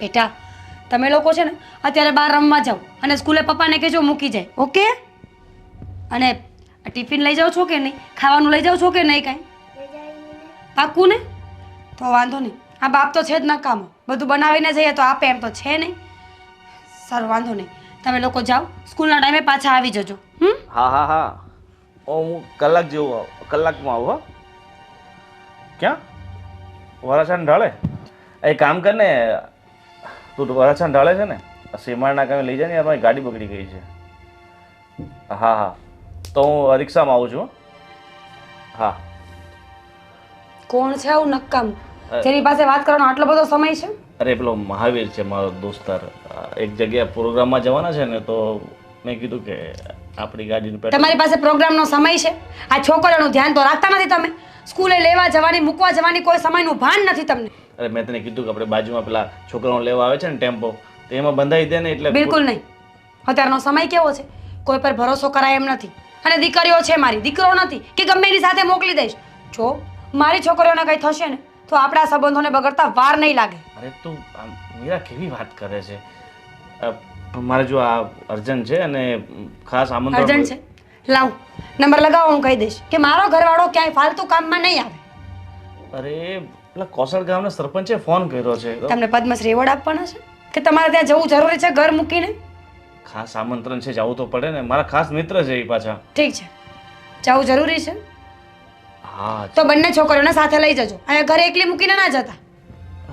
બેટા, તમે લોકો છે ને અત્યારે બહાર રમવા જાઓ અને સ્કૂલે પપ્પાને કહેજો મૂકી જાય, ઓકે? અને ટિફિન લઈ જાઓ છો કે નહીં? ખાવાનું લઈ જાઓ છો કે નહીં કાંઈ? પાક્કું ને? તો વાંધો નહીં. આ બાપ તો છે જ નકામો. બધું બનાવીને જઈએ તો આપે એમ તો છે નહીં. સારું, વાંધો નહીં. તમે લોકો જાઓ. સ્કૂલના ટાઈમે પાછા આવી જજો. હમ? હા હા હા. હું કલાક જેવું કલાકમાં આવું, હા. ક્યાં? વરાછાને ઢાળે? એ કામ કર ને તું વરાછાને ઢાળે છે ને? આ સીમાડના કામે લઈ જાય ને મારી ગાડી બગડી ગઈ છે. હા હા. તો હું રિક્ષામાં આવું છું હો. કોણ છે આવું નક્કામ? જેની પાસે વાત કરવાનો આટલો બધો સમય છે? અરે પેલો મહાવીર છે મારો દોસ્તાર એક જગ્યાએ પ્રોગ્રામમાં જવાના છે ને તો મેં કીધું કે આપણી ગાડીનું પેટ્રોલ તમારી પાસે પ્રોગ્રામનો સમય છે? આ છોકરાનું ધ્યાન તો રાખતા નથી તમે. સ્કૂલે લેવા જવાની મૂકવા જવાની કોઈ સમયનું ભાન નથી તમને. અરે મેં તને કીધું કે આપણે બાજુમાં પેલા છોકરાઓ લેવા આવે છે ને ટેમ્પો તો એમાં બંધાઈ દે ને એટલે બિલકુલ નહીં. અત્યારનો સમય કેવો છે? કોઈ પર ભરોસો કરાય એમ નથી. અને દીકરીઓ છે મારી દીકરો નથી કે ગમે એની સાથે મોકલી દઈશ. જો મારી છોકરીઓને કંઈ થશે ને તો આપણા સંબંધોને બગડતા વાર નહીં લાગે. અરે તું આમ મીરા કેવી વાત કરે છે? મારે જો આ અર્જન્ટ છે અને ખાસ આમંત્રણ અર્જન્ટ છે? લાવ નંબર લગાવો હું કહી દઈશ કે મારો ઘરવાળો ક્યાંય ફાલતુ કામમાં નહીં આવે. અરે પેલા કોસળ ગામના સરપંચે ફોન કર્યો છે. તમને પદ્મશ્રી એવોર્ડ આપવાના છે? કે તમારે ત્યાં જવું જરૂરી છે ઘર મૂકીને? ખાસ આમંત્રણ છે જવું તો પડે ને. મારા ખાસ મિત્ર છે એ પાછા. ઠીક છે. જવું જરૂરી છે? હા. તો બંને છોકરીઓને સાથે લઈ જજો. અહીંયા ઘરે એકલી મૂકીને ના જતા.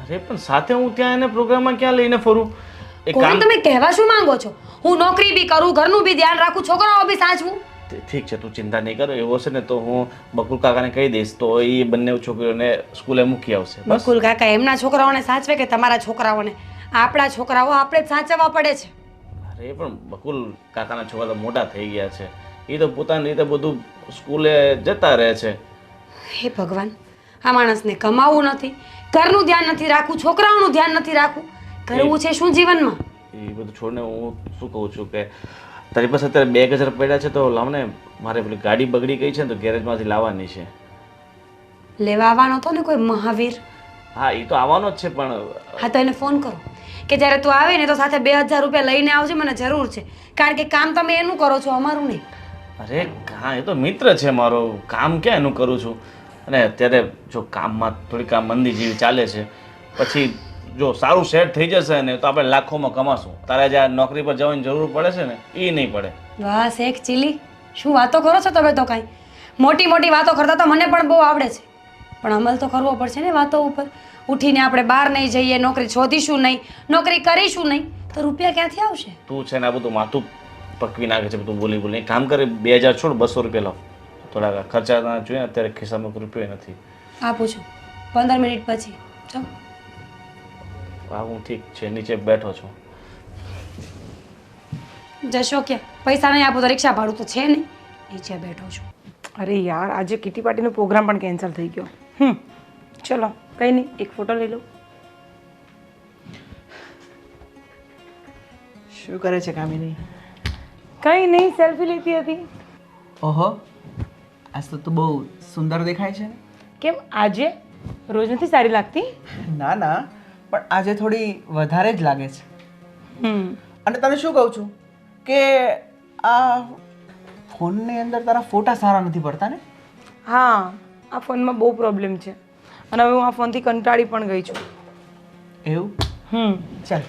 અરે પણ સાથે હું ત્યાં એને પ્રોગ્રામમાં ક્યાં લઈને ફરું? એ કામ તમે કહેવા શું માંગો છો? હું નોકરી બી કરું ઘરનું બી ધ્યાન રાખું છોકરાઓ બી સાચવું. ઠીક છે તું ચિંતા નહીં કરો એવો છે ને તો હું બકુલ કાકાને કહી દઈશ તો એ બંને છોકરીઓને સ્કૂલે મૂકી આવશે. બકુલ કાકા એમના છોકરાઓને સાચવે કે તમારા છોકરાઓને? આપણા છોકરાઓ આપણે જ સાચવવા પડે છે. અરે પણ બકુલ કાકાના છોકરા તો મોટા થઈ ગયા છે. એ તો પોતાની રીતે બધું સ્કૂલે જતા રહે છે. હે ભગવાન આ માણસને કમાવું નથી ઘરનું ધ્યાન નથી રાખવું છોકરાઓનું ધ્યાન નથી રાખવું. કરવું છે શું જીવનમાં? એ બધું છોડને હું શું કહું છું કે તારી પાસે અત્યારે બે હજાર પડ્યા છે તો લાવ ને મારે પેલી ગાડી બગડી ગઈ છે ને તો ગેરેજમાંથી લાવવાની છે. લેવા આવવાનો હતો ને કોઈ મહાવીર? હા એ તો આવવાનો જ છે પણ હા તો એને ફોન કરો. કે જ્યારે તું આવે ને તો સાથે બે હજાર રૂપિયા લઈને આવજે મને જરૂર છે. કારણ કે કામ તમે એનું કરો છો અમારું નહીં. અરે હા એ તો મિત્ર છે મારો. કામ ક્યાં એનું કરું છું? અને અત્યારે જો કામમાં થોડીક કામ મંદી જેવી ચાલે છે પછી જો સારું સેટ થઈ જશે ને તો આપણે લાખોમાં કમાશું. તારે જે આ નોકરી પર જવાની જરૂર પડે છે ને એ નહીં પડે. વાહ શેખ ચીલી શું વાતો કરો છો તમે તો કાંઈ? મોટી મોટી વાતો કરતા તો મને પણ બહુ આવડે છે. પણ અમલ તો કરવો પડશે ને વાતો ઉપર. ઉઠીને આપણે બહાર નહીં જઈએ નોકરી શોધીશું નહીં નોકરી કરીશું નહીં તો રૂપિયા ક્યાંથી આવશે? તું છે ને આ બધું માથું પકવી નાખે છે બધું બોલી બોલી. કામ કરે બે હજાર છોડ બસો રૂપિયા લાવ. થોડા ખર્ચા જોઈએ અત્યારે ખિસ્સામાં રૂપિયા નથી. આપું છું પંદર મિનિટ પછી. ચાલો હા હું ઠીક છે નીચે બેઠો છું. જશો કે? પૈસા નહીં આપો તો રિક્ષા ભાડું તો છે નહીં. નીચે બેઠો છું. અરે યાર આજે કિટી પાર્ટીનો પ્રોગ્રામ પણ કેન્સલ થઈ ગયો. હમ ચલો કંઈ નહીં એક ફોટો લઈ લો શું કરે છે કામિની? કંઈ નહીં સેલ્ફી લેતી હતી. ઓહો આજ તો તું બહુ સુંદર દેખાય છે કેમ આજે? રોજ નથી સારી લાગતી? ના ના પણ આજે થોડી વધારે જ લાગે છે. હમ. અને તને શું કહું છું? કે આ ફોનની અંદર તારા ફોટા સારા નથી પડતા ને? હા આ ફોનમાં બહુ પ્રોબ્લેમ છે. અને હવે હું આ ફોનથી કંટાળી પણ ગઈ છું. એવું? હમ. ચાલ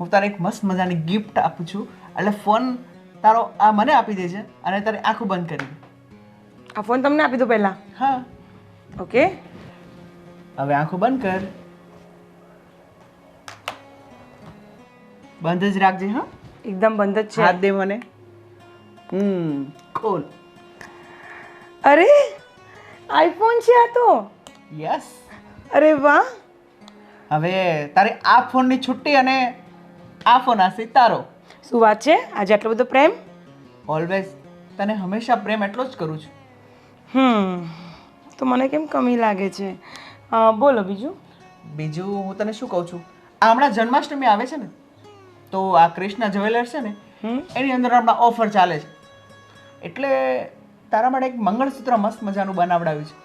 હું તારે એક મસ્ત મજાની ગિફ્ટ આપું છું. એટલે ફોન તારો આ મને આપી દેજે અને તારે આંખો બંધ કરી આ ફોન તમને આપી દો પહેલાં? હા. ઓકે હવે આંખો બંધ કર. બંધ જ રાખજે હા. એકદમ બંધ જ હાથ છે દે મને. હમ. ખોલ. અરે આઈફોન છે આ તો. યસ અરે વાહ. હવે તારે આ ફોનની છુટ્ટી અને આ ફોન આ તારો શું વાત છે? આજે આટલો બધો પ્રેમ? ઓલવેઝ તને હંમેશા પ્રેમ એટલો જ કરું છું. હમ. તો મને કેમ કમી લાગે છે? બોલો બીજું. બીજું હું તને શું કહું છું? આ હમણાં જન્માષ્ટમી આવે છે ને તો આ કૃષ્ણ જ્વેલર્સ છે ને એની અંદર હમણાં ઓફર ચાલે છે. એટલે તારા માટે એક મંગળસૂત્ર મસ્ત મજાનું બનાવડાવ્યું છે.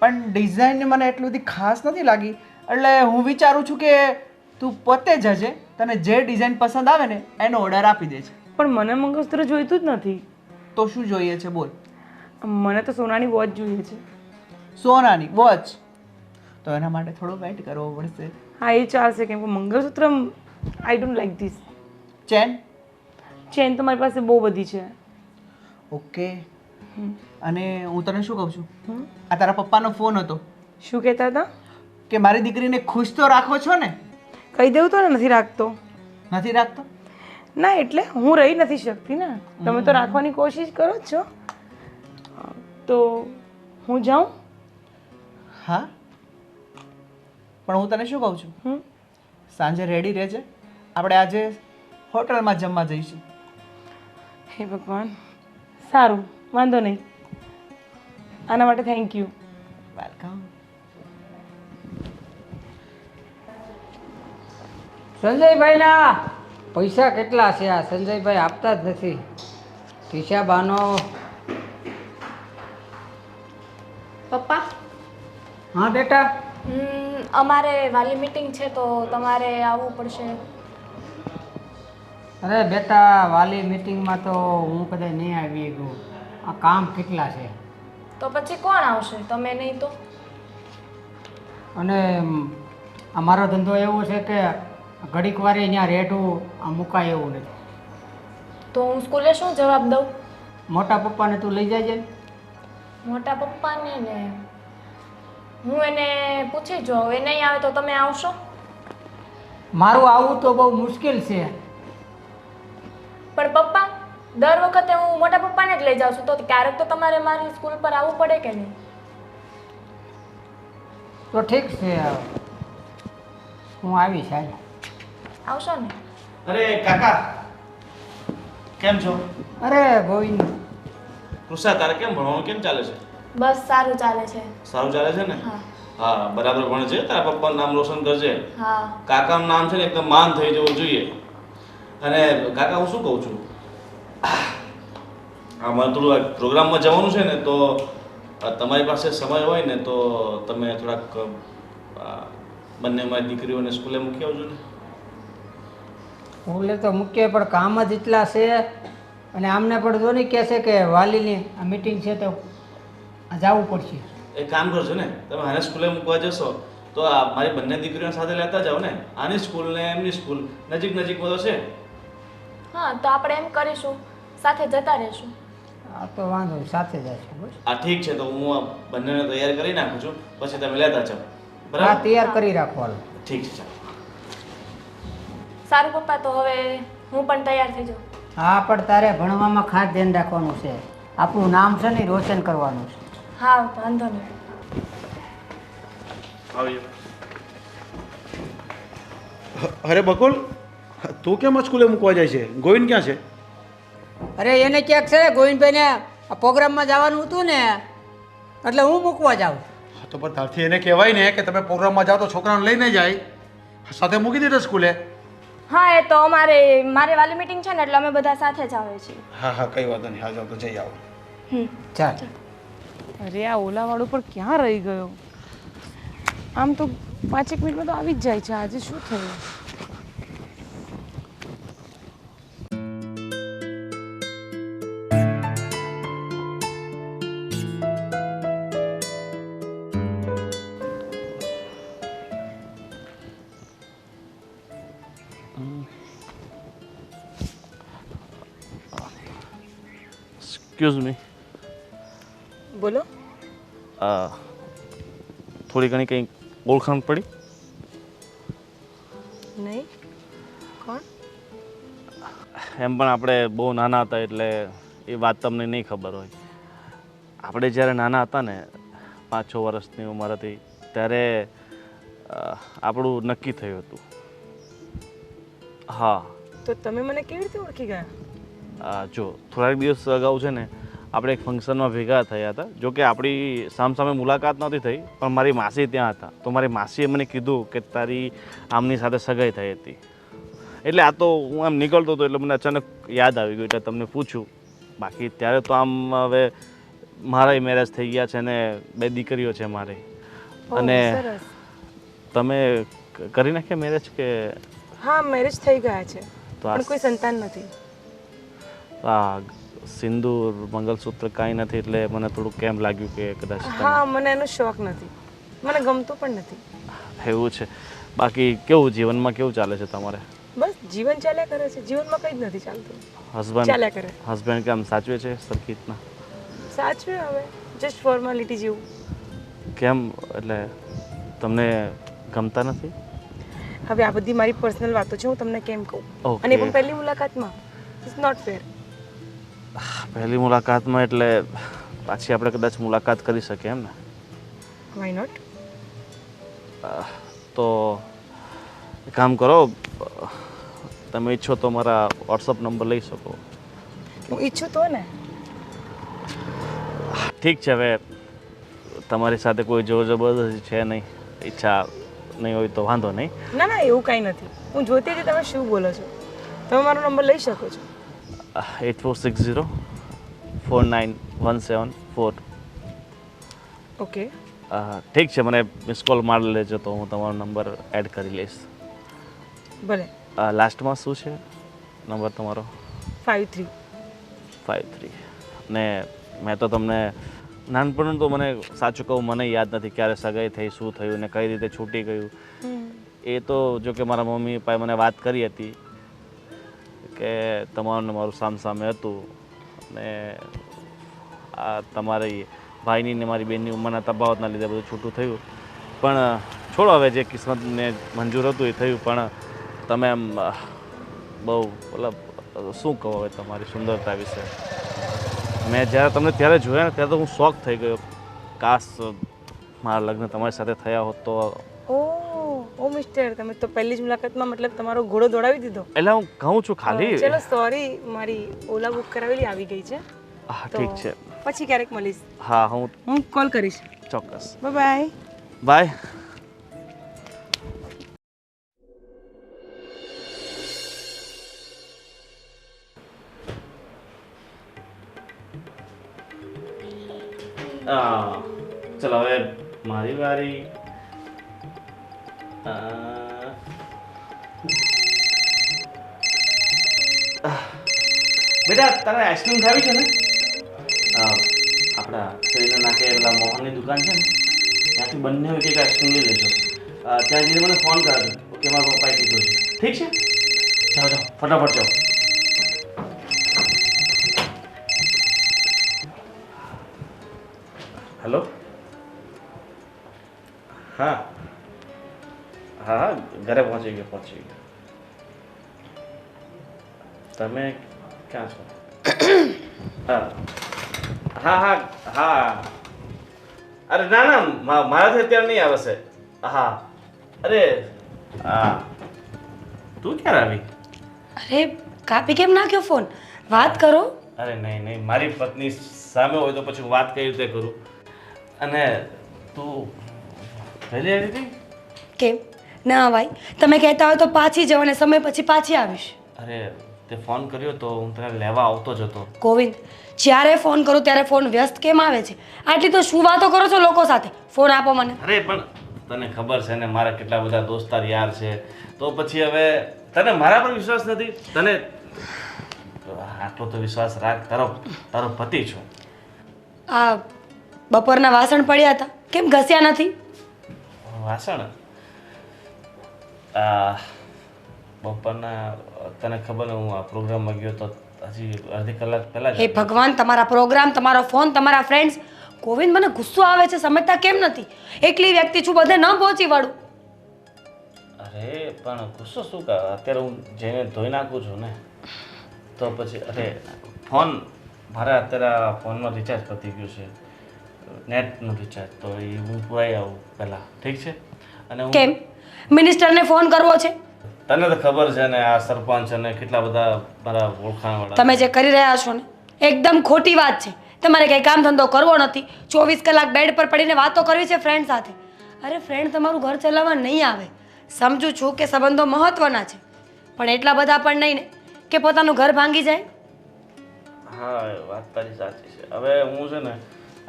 પણ ડિઝાઇન મને એટલી બધી ખાસ નથી લાગી. એટલે હું વિચારું છું કે તું પોતે જજે તને જે ડિઝાઇન પસંદ આવે ને એનો ઓર્ડર આપી દેજે પણ મને મંગળસૂત્ર જોઈતું જ નથી. તો શું જોઈએ છે બોલ. મને તો સોનાની વોચ જોઈએ છે. સોનાની વોચ તો એના માટે થોડો વેઇટ કરવો પડશે. હા એ ચાલશે કેમ કે mangalsutra I don't like this chain chain તો મારી પાસે બહુ બધી છે. ઓકે અને હું તને શું કહું છું. આ તારા પપ્પાનો ફોન હતો. શું કહેતા હતા? કે મારી દીકરીને ખુશ તો રાખો છો ને? કહી દેવું તો ને નથી રાખતો. નથી રાખતો? ના એટલે હું રહી નથી શકતી ને. તમે તો રાખવાની કોશિશ કરો જ છો. તો હું જાઉં? હા. પણ હું તને શું કહું છું? સાંજે રેડી રહેજે. આપણે આજે હોટલમાં જમવા જઈશું. હે ભગવાન સારું વાંધો નહીં. આના માટે થેન્ક યુ વેલકમ સંજયભાઈના પૈસા કેટલા છે? આ સંજયભાઈ આપતા જ નથી. ટીશાબાનો પપ્પા? હા બેટા? હમ, અમારે વાલી મીટિંગ છે તો તમારે આવવું પડશે. અરે બેટા વાલી મીટિંગમાં તો હું કદાચ નહીં આવી ગયું આ કામ કેટલા છે? તો પછી કોણ આવશે? તમે નહીં તો? અને અમારો ધંધો એવો છે કે ઘડીક વારે ત્યાં રેઢું આ મુકાય એવું નથી. તો હું સ્કૂલે શું જવાબ દઉં? મોટા પપ્પાને તું લઈ જાય મોટા પપ્પાને ને? હું એને પૂછી જોઉં. એ નહીં આવે તો તમે આવશો? મારું આવવું તો બહુ મુશ્કેલ છે. પણ પપ્પા દર વખતે હું મોટા પપ્પાને જ લઈ જાઉં છું. તો ક્યારેક તો તમારે મારી સ્કૂલ પર આવવું પડે કે નહીં? તો ઠીક છે. હું આવીશ આજે આવશો ને? અરે કાકા કેમ છો? અરે ગોવિંદ. કૃષા તારે કેમ ભણવાનું કેમ ચાલે છે? બસ સારું ચાલે છે. સારું ચાલે છે ને? હા. હા બરાબર ભણજે તારા પપ્પાનું નામ રોશન કરજે. હા. કાકાનું નામ છે ને એકદમ માન થઈ જવું જોઈએ. અને કાકા હું શું કહું છું? આ મારે થોડું પ્રોગ્રામમાં જવાનું છે ને તો તમારી પાસે સમય હોય ને તો તમે થોડાક બંને મારી દીકરીઓને સ્કૂલે મૂકી આવજો ને. સ્કૂલે તો મૂકીએ પણ કામ જ એટલા છે. અને આમને પણ જો નહીં કહે છે કે વાલીની આ મીટિંગ છે તો જવું પડશે. એક કામ કરજો ને તમે આને સ્કૂલે મૂકવા જશો તો આ મારી બંને દીકરીઓને સાથે લેતા જાઓ ને. આની સ્કૂલ ને એમની સ્કૂલ નજીક નજીકમાં તો છે. હા તો આપણે એમ કરીશું. સાથે જતા રહીશું. આ તો વાંધો નહીં, સાથે જશું બસ. આ ઠીક છે તો હું આ બંનેને તૈયાર કરી નાખું છું. પછી તમે લેતા જાઓ. હા બરાબર તૈયાર કરી રાખો હાલો. ઠીક છે ચાલો. સારું પપ્પા તો હવે હું પણ તૈયાર થઈ જાઉં. હા પણ તારે ભણવામાં ખાસ ધ્યાન રાખવાનું છે. આપણું નામ છે ને એ રોશન કરવાનું છે. હા વાંધો નહીં. આવીએ અરે બકુલ. તું કેમ સ્કૂલે મૂકવા જાય છે? ગોવિંદ ક્યાં છે? અરે એને ક્યાંક છે ગોવિંદભાઈને આ પ્રોગ્રામમાં જવાનું હતું ને એટલે હું મૂકવા જાઉં. તો પણ તારથી એને કહેવાય ને કે તમે પ્રોગ્રામમાં જાઓ તો છોકરાને લઈને જાય. સાથે મૂકી દીધો સ્કૂલે? હા એ તો અમારે મારે વાલી મીટિંગ છે ને એટલે અમે બધા સાથે જ આવે છીએ. હા હા કઈ વાંધો નહીં. હા જાઓ તો જઈ આવો. ચાલ. અરે આ ઓલાવાળો પણ ક્યાં રહી ગયો? આમ તો પાંચેક મિનિટમાં તો આવી જ જાય છે. આજે શું થયું? એક્સક્યુઝ મી બોલો. થોડી ઘણી કંઈ ઓળખાણ પડી? નહીં. કોણ? એમ પણ આપણે બહુ નાના હતા એટલે એ વાત તમને નહીં ખબર હોય. આપણે જ્યારે નાના હતા ને પાંચ છ વર્ષની ઉંમર હતી ત્યારે આપણું નક્કી થયું હતું. હા. તો તમે મને કેવી રીતે ઓળખી ગયા? જો થોડાક દિવસ અગાઉ છે ને આપણે એક ફંક્શનમાં ભેગા થયા હતા. જો કે આપણી સામસામે મુલાકાત નહોતી થઈ પણ મારી માસી ત્યાં હતા. તો મારી માસીએ મને કીધું કે તારી આમની સાથે સગાઈ થઈ હતી. એટલે આ તો હું આમ નીકળતો હતો એટલે મને અચાનક યાદ આવી ગયું. એટલે તમને પૂછ્યું બાકી ત્યારે તો આમ હવે મારાય મેરેજ થઈ ગયા છે ને બે દીકરીઓ છે મારે. અને તમે કરી નાખ્યા મેરેજ કે હા મેરેજ થઈ ગયા છે. પણ કોઈ સંતાન નથી. આ સિંદૂર મંગલસૂત્ર કાંઈ નથી એટલે મને થોડું કેમ લાગ્યું કે કદાચ હા મને એનો શોખ નથી. મને ગમતું પણ નથી. એવું છે. બાકી કેવું જીવનમાં કેવું ચાલે છે તમારે? બસ જીવન ચાલ્યા કરે છે. જીવનમાં કંઈ જ નથી ચાલતું. હસબન્ડ ચાલ્યા કરે. હસબન્ડ કેમ સાચવે છે સરખી રીતના સાચું હવે. જસ્ટ ફોર્માલિટી જેવું. કેમ? એટલે તમને ગમતા નથી? હવે આ બધી મારી પર્સનલ વાતો છે હું તમને કેમ કહું. અને પણ પહેલી મુલાકાતમાં. ઇટ્સ નોટ ફેર પહેલી મુલાકાતમાં એટલે પાછી આપણે કદાચ મુલાકાત કરી શકીએ એમ ને? વાય નોટ તો કામ કરો તમે ઈચ્છો તો મારા વોટ્સઅપ નંબર લઈ શકો. હું ઈચ્છું તો ને. ઠીક છે હવે તમારી સાથે કોઈ જોર જબરદસ્તી છે નહીં ઈચ્છા નહીં હોય તો વાંધો નહીં. ના ના એવું કાંઈ નથી. હું જોતી હતી તમે શું બોલો છો. તમે મારો નંબર લઈ શકો છો. Eight four six zero four nine one seven four okay ઠીક છે મને મિસ કોલ મારી લેજો તો હું તમારો નંબર એડ કરી લઈશ. ભલે. લાસ્ટમાં શું છે? નંબર તમારો? ફાઇવ થ્રી ફાઇવ થ્રી ને મેં તો તમને નાનપણનું તો મને સાચું કહું મને યાદ નથી ક્યારે સગાઈ થઈ શું થયું ને કઈ રીતે છૂટી ગયું. એ તો જો કે મારા મમ્મી પપ્પાએ મને વાત કરી હતી. કે તમારું મારું સામસામે હતું. ને આ તમારી ભાઈની ને મારી બેનની ઉંમરના તફાવતના લીધે બધું છૂટું થયું. પણ, છોડો હવે જે કિસ્મતને મંજૂર હતું એ થયું. પણ, તમે એમ બહુ, મતલબ, શું કહો હવે તમારી સુંદરતા વિશે? મેં જ્યારે તમને ત્યારે જોયા ને ત્યારે તો હું શોખ થઈ ગયો. કાશ મારા લગ્ન તમારી સાથે થયા હોત તો મિસ્ટર તમે તો પહેલી જ મુલાકાતમાં મતલબ તમારો ઘોડો દોડાવી દીધો. એટલે હું કહું છું ખાલી. ચલો સોરી મારી ઓલા બુક કરાવેલી આવી ગઈ છે. હા તો ઠીક છે. પછી ક્યારેક મળીશ. હા હું હું કોલ કરીશ. ચોક્કસ. બાય બાય ચલો હવે મારી વારી. બેટા તારે આઈસ્ક્રીમ ખાવી છે ને? આપણા શરીરના નાકે પેલા મોહનની દુકાન છે ને ત્યાંથી બંને એક એક આઈસ્ક્રીમ લઈ લેજો. ત્યાં જઈને મને ફોન કરાવજો ઓકે મારા પપ્પાએ કીધું છે. ઠીક છે? જાઓ જાઓ ફટાફટ જાઓ. હેલો હા. ઘરે પહોંચી ગયો પહોંચી ગયો. તમે ક્યાં છો? હા. હા હા હા. અરે ના ના મારાથી અત્યારે નહીં આવશે હા. અરે હા. તું ક્યારે આવી? અરે કાપી કેમ નાખ્યો ફોન વાત કરો. અરે નહીં નહીં. મારી પત્ની સામે હોય તો પછી વાત કઈ રીતે કરું? અને તું વહેલી આવી હતી? કેમ? ના ભાઈ તમે કહેતા હોય તો પાછી જાઓ અને સમય પછી પાછી આવીશ. અરે તે ફોન કર્યો તો હું તને લેવા આવતો જ હતો ગોવિંદ જ્યારે ફોન કરું ત્યારે ફોન વ્યસ્ત કેમ આવે છે? આટલી તો શું વાતો કરો છો લોકો સાથે? ફોન આપો મને. અરે પણ તને ખબર છે ને મારા કેટલા બધા દોસ્તાર યાર છે. તો પછી હવે તને મારા પર વિશ્વાસ નથી? તને આટલો તો વિશ્વાસ રાખ તારો તારો પતિ છું. આ બપોરના વાસણ પડ્યા હતા. કેમ ઘસ્યા નથી? વાસણ? આ બપોરના તને ખબર હું આ પ્રોગ્રામમાં ગયો તો હજી અડધી કલાક પહેલાં હે ભગવાન તમારા પ્રોગ્રામ તમારો ફોન તમારા ફ્રેન્ડ્સ ગોવિંદ મને ગુસ્સો આવે છે સમજતા કેમ નથી એકલી વ્યક્તિ છું બધે ન પહોંચી વળું અરે પણ ગુસ્સો શું કર અત્યારે હું જઈને ધોઈ નાખું છું ને તો પછી અરે ફોન મારે અત્યારે ફોનમાં રિચાર્જ પતી ગયું છે નેટનું રિચાર્જ તો એ હું પુરાઈ આવું પહેલાં ઠીક છે અને હું કેમ મિનિસ્ટરને ફોન કરવો છે? તને તો ખબર છે ને આ સરપંચ અને કેટલા બધા મારા ઓળખાણવાળા. તમે જે કરી રહ્યા છો ને એકદમ ખોટી વાત છે. તમારે કંઈ કામ ધંધો કરવો નથી. ચોવીસ કલાક બેડ પર પડીને વાતો કરવી છે ફ્રેન્ડ સાથે. અરે ફ્રેન્ડ તમારું ઘર ચલાવવા નહીં આવે. સમજુ છું કે સંબંધો મહત્વના છે. પણ એટલા બધા પણ નહીં ને કે પોતાનું ઘર ભાંગી જાય. હા વાત તારી સાચી છે. હવે હું છે ને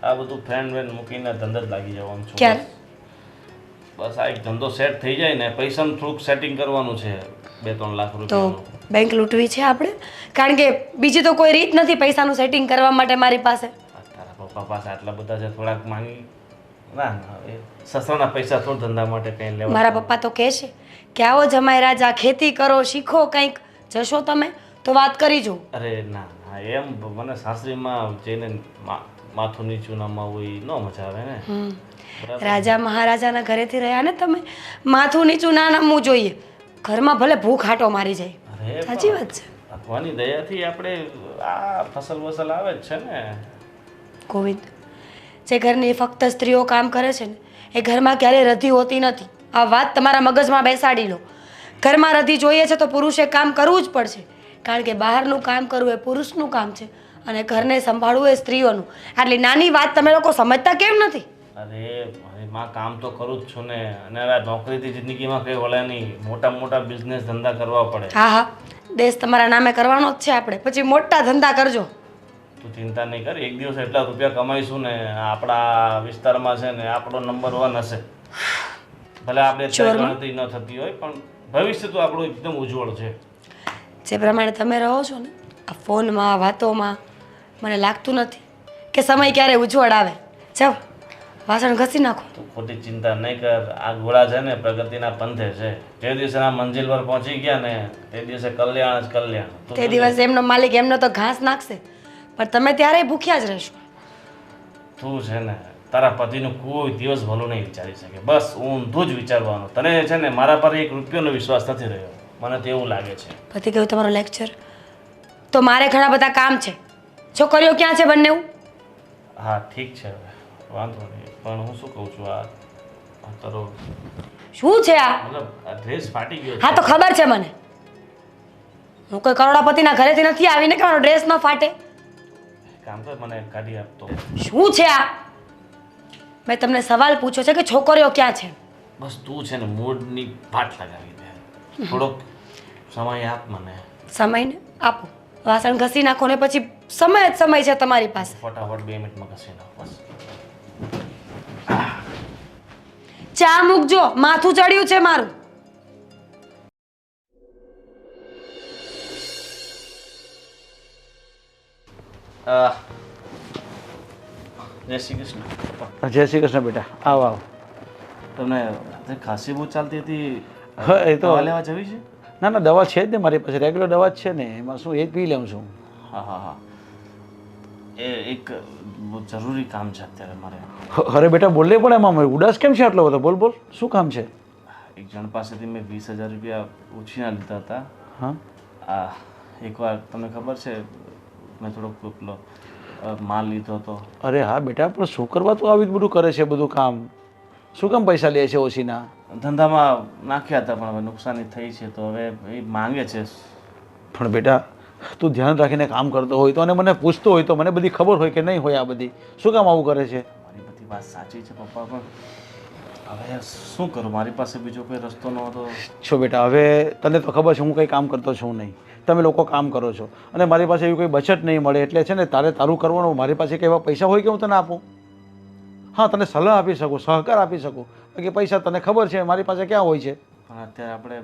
આ બધું ફ્રેન્ડ વેન્ડ મૂકીને ધંધે જ લાગી જવાનું છું. ક્યારે? બસ આ એક ધંધો સેટ થઈ જાય ને પૈસાનું થોડુંક સેટિંગ કરવાનું છે બે ત્રણ લાખ તો રૂપિયાનું. બેંક લૂંટવી છે આપણે? કારણ કે બીજી તો કોઈ રીત નથી પૈસાનું સેટિંગ કરવા માટે મારી પાસે. તારા પપ્પા પાસે આટલા બધા છે થોડાક માંગી. ના ના એ સસરાના પૈસા થોડ ધંધા માટે કંઈ લેવા મારા પપ્પા તો કહે છે કે આવો જમાઈ રાજા ખેતી કરો શીખો કંઈક. જશો તમે? તો વાત કરી જો. અરે ના ના એમ મને સાસરીમાં જઈને મા- માથું નીચું નમાવું એ ન મજા આવે ને. રાજા મહારાજાના ઘરેથી રહ્યા ને તમે માથું નીચું ના નમવું જોઈએ. ઘરમાં ભલે ભૂખ હાટો મારી જાય. સાચી વાત છે. ભગવાનની દયાથી આપણે આ ફસલ વસલ આવે જ છે ને. ગોવિંદ જે ઘરની ફક્ત સ્ત્રીઓ કામ કરે છે ને એ ઘરમાં ક્યારેય રધી હોતી નથી. આ વાત તમારા મગજમાં બેસાડી લો. ઘરમાં રધી જોઈએ છે તો પુરુષે કામ કરવું જ પડશે. કારણ કે બહારનું કામ કરવું એ પુરુષનું કામ છે અને ઘરને સંભાળવું એ સ્ત્રીઓનું. આટલી નાની વાત તમે લોકો સમજતા કેમ નથી? અરે અરે માં કામ તો કરું જ છું ને. અને હવે આ નોકરીથી જિંદગીમાં કંઈ વળે નહીં. મોટા મોટા બિઝનેસ ધંધા કરવા પડે. હા હા. દેશ તમારા નામે કરવાનો જ છે આપણે. પછી મોટા ધંધા કરજો. તું ચિંતા નહીં કર. એક દિવસ એટલા રૂપિયા કમાઈશું ને આપણા વિસ્તારમાં છે ને આપણો નંબર વન હશે. ભલે આપણે અત્યારે ચોરમાં? ગણતરી ન થતી હોય પણ ભવિષ્ય તો આપણું એકદમ ઉજ્જવળ છે. જે પ્રમાણે તમે રહો છો ને આ ફોનમાં વાતોમાં મને લાગતું નથી કે સમય ક્યારે ઉજ્જવળ આવે. જાઓ. વાસણ ઘસી નાખો. તું ખોટી ચિંતા નહીં કર. આ ઘોડા છે ને પ્રગતિના પંથે છે. જે દિવસે આ મંજિલ પર પહોંચી ગયા ને તે દિવસે કલ્યાણ જ કલ્યાણ. તે દિવસે એમનો માલિક એમનો તો ઘાસ નાખશે. પણ તમે ત્યારે ભૂખ્યા જ રહેશો. તું છે ને તારા પતિનું કોઈ દિવસ ભલું નહીં વિચારી શકે. બસ ઊંધું જ વિચારવાનું. તને છે ને મારા પર એક રૂપિયોનો વિશ્વાસ નથી રહ્યો. મને તો એવું લાગે છે. પતિ કહ્યું તમારો લેક્ચર તો મારે ઘણા બધા કામ છે. છોકરીઓ ક્યાં છે બંને હા ઠીક છે. હવે વાંધો નહીં. પણ હું શું કહું છું આ અત્યારો શું છે આ? મતલબ આ ડ્રેસ ફાટી ગયો હા તો ખબર છે મને. હું કોઈ કરોડાપતિના ઘરેથી નથી આવીને કે મારો ડ્રેસ ન ફાટે? કામ કર મને કાઢી આપતો શું છે આ? મેં તમને સવાલ પૂછ્યો છે કે છોકરીઓ ક્યાં છે? બસ તું છે ને મૂડની પાટ લગાવી દે. થોડોક સમય આપ મને. સમયને આપો. વાસણ ઘસી નાખો ને પછી સમય જ સમય છે તમારી પાસે. ફટાફટ બે મિનિટમાં ઘસી નાખ બસ. ચા મૂકજો માથું ચડ્યું છે મારું. જય શ્રી કૃષ્ણ. જય શ્રી કૃષ્ણ બેટા આવ આવ. તમને ખાંસી બહુ ચાલતી હતી? હા એ તો દવા લેવા જવી છે? ના ના દવા છે જ ને મારી પાસે રેગ્યુલર દવા જ છે ને એમાં શું એ જ પી લઉં છું. હા હા હા. એક જરૂરી કામ છે અત્યારે મારે. અરે બેટા બોલે પણ એમાં ઉદાસ કેમ છે આટલો બધો? બોલ બોલ શું કામ છે? એક જણ પાસેથી મેં વીસ હજાર રૂપિયા ઉછીના લીધા હતા. હા. આ એકવાર તમને ખબર છે મેં થોડોક પેલો માલ લીધો હતો. અરે હા બેટા પણ શું કરવા તું આવી બધું કરે છે બધું કામ. શું કામ પૈસા લે છે ઓછીના? ધંધામાં નાખ્યા હતા પણ હવે નુકસાની થઈ છે તો હવે એ માંગે છે. પણ બેટા તું ધ્યાન રાખીને કામ કરતો હોય તો અને મને પૂછતો હોય તો મને બધી ખબર હોય કે નહીં હોય આ બધી. શું કામ આવું કરે છે? મારી બધી વાત સાચી છે પપ્પા પણ હવે શું કરું? મારી પાસે બીજો કોઈ રસ્તો ન હતો. છો બેટા હવે તને તો ખબર છે હું કંઈ કામ કરતો છું નહીં. તમે લોકો કામ કરો છો. અને મારી પાસે એવી કોઈ બચત નહીં મળે એટલે છે ને તારે તારું કરવાનું મારી પાસે કંઈ એવા પૈસા હોય કે હું તને આપું? હા તને સલાહ આપી શકું સહકાર આપી શકું. બાકી પૈસા તને ખબર છે મારી પાસે ક્યાં હોય છે? પણ અત્યારે આપણે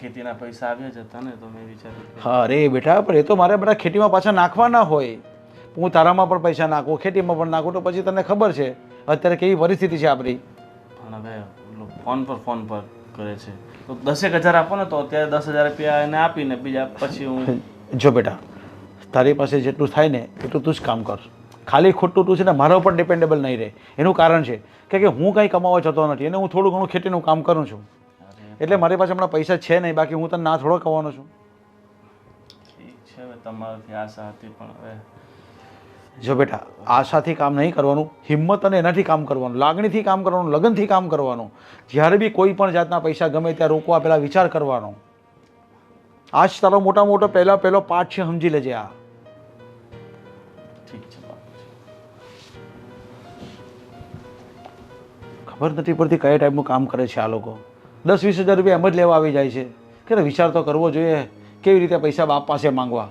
ખેતીના પૈસા આવ્યા જ હતા ને તો મેં વિચાર્યું હા અરે બેટા પણ એ તો મારે બધા ખેતીમાં પાછા નાખવાના હોય. હું તારામાં પણ પૈસા નાખું ખેતીમાં પણ નાખું તો પછી તને ખબર છે અત્યારે કેવી પરિસ્થિતિ છે આપણી. પણ હવે ફોન પર ફોન પર કરે છે. તો દસેક હજાર આપો ને તો અત્યારે દસ હજાર રૂપિયા એને આપીને બીજા પછી હું જો બેટા તારી પાસે જેટલું થાય ને એટલું તું જ કામ કર. ખાલી ખોટું તું છે ને મારા ઉપર ડિપેન્ડેબલ નહીં રહે. એનું કારણ છે કે કે હું કંઈ કમાવા જતો નથી અને હું થોડું ઘણું ખેતીનું કામ કરું છું. એટલે મારી પાસે હમણાં પૈસા છે નહીં બાકી હું તને ના થોડો કહેવાનો છું. તમારાથી આશા હતી પણ હવે જો બેટા આશાથી કામ નહીં કરવાનું હિંમત અને એનાથી કામ કરવાનું લાગણીથી કામ કરવાનું લગનથી કામ કરવાનું. જ્યારે બી કોઈ પણ જાતના પૈસા ગમે ત્યાં રોકવા પહેલાં વિચાર કરવાનો. આ જ તારો મોટા મોટો પહેલાં પહેલો પાઠ છે સમજી લેજે આ. ઠીક છે ખબર નથી પડતી કયા ટાઈપનું કામ કરે છે આ લોકો. દસ વીસ હજાર રૂપિયા એમ જ લેવા આવી જાય છે. કે વિચાર તો કરવો જોઈએ. કેવી રીતે પૈસા બાપ પાસે માંગવા?